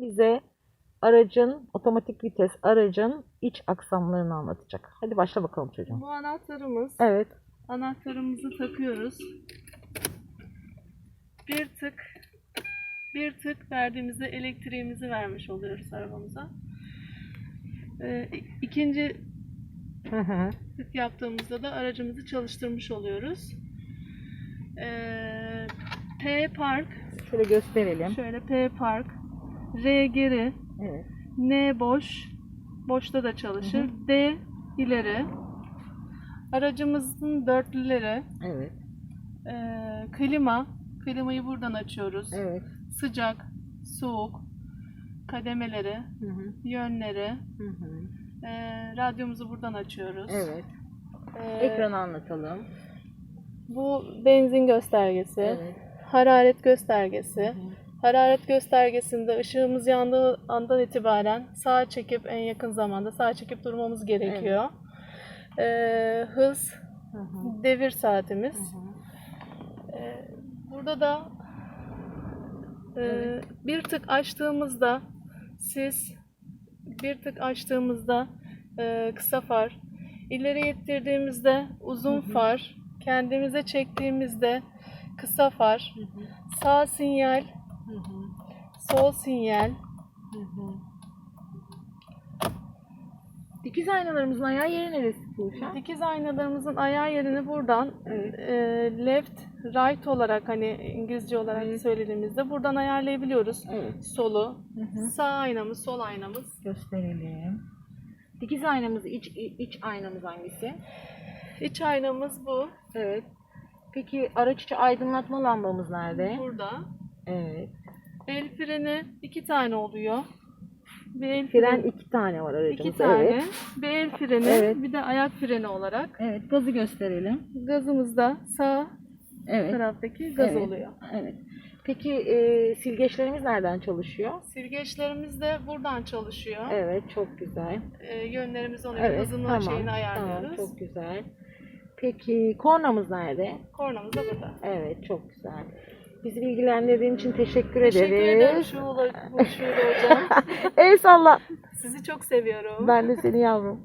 bize aracın, otomatik vites aracın iç aksamlarını anlatacak. Hadi başla bakalım çocuğum. Bu anahtarımız. Evet. Anahtarımızı takıyoruz. Bir tık bir tık verdiğimizde elektriğimizi vermiş oluyoruz arabamıza. Ee, ikinci Hı hı. tık yaptığımızda da aracımızı çalıştırmış oluyoruz. Ee, P park, Şöyle gösterelim. şöyle P park, R geri, Evet. N boş, boşta da çalışır. D ileri. Aracımızın dörtlüleri, Evet. Ee, klima, klimayı buradan açıyoruz. Evet. Sıcak, soğuk, kademeleri, Hı hı. yönleri, Hı hı. ee, radyomuzu buradan açıyoruz. Evet. Ee, Ekranı anlatalım. Bu benzin göstergesi, Evet. hararet göstergesi. Hararet göstergesinde ışığımız yandığı andan itibaren sağa çekip en yakın zamanda sağa çekip durmamız gerekiyor. Ee, hız, Hı hı. devir saatimiz. Hı hı. Ee, Burada da e, bir tık açtığımızda siz bir tık açtığımızda e, kısa far, ileri ittirdiğimizde uzun far, kendimize çektiğimizde kısa far, Hı hı. sağ sinyal, Hı hı. Sol sinyal, Hı hı. Dikiz aynalarımızın ayağı yeri neresi Tuğşen? dikiz aynalarımızın ayağı yerini buradan Evet. e, left, right olarak hani İngilizce olarak Evet. söylediğimizde buradan ayarlayabiliyoruz. Evet. Solu, Hı hı. sağ aynamız, sol aynamız. Gösterelim. Dikiz aynamız, iç, iç aynamız hangisi? İç aynamız bu. Evet. Peki araç içi aydınlatma lambamız nerede? Burada. Evet. El freni iki tane oluyor. Bir el Fren freni iki tane var aracımızda. iki tane. Evet. Bir el freni, Evet. bir de ayak freni olarak. Evet. Gazı gösterelim. Gazımızda sağ Evet. taraftaki gaz Evet. oluyor. Evet. Peki e, silgeçlerimiz nereden çalışıyor? Silgeçlerimiz de buradan çalışıyor. Evet. Çok güzel. Ee, yönlerimiz ona Evet. hızını Tamam. şeyini Tamam. ayarlıyoruz. Çok güzel. Peki kornamız nerede? Kornamız da burada. Evet. Çok güzel. Bizi bilgilendirdiğin için teşekkür, Teşekkür ederim ederiz. Şule, Şule hocam. El salla. Sizi çok seviyorum. Ben de seni yavrum.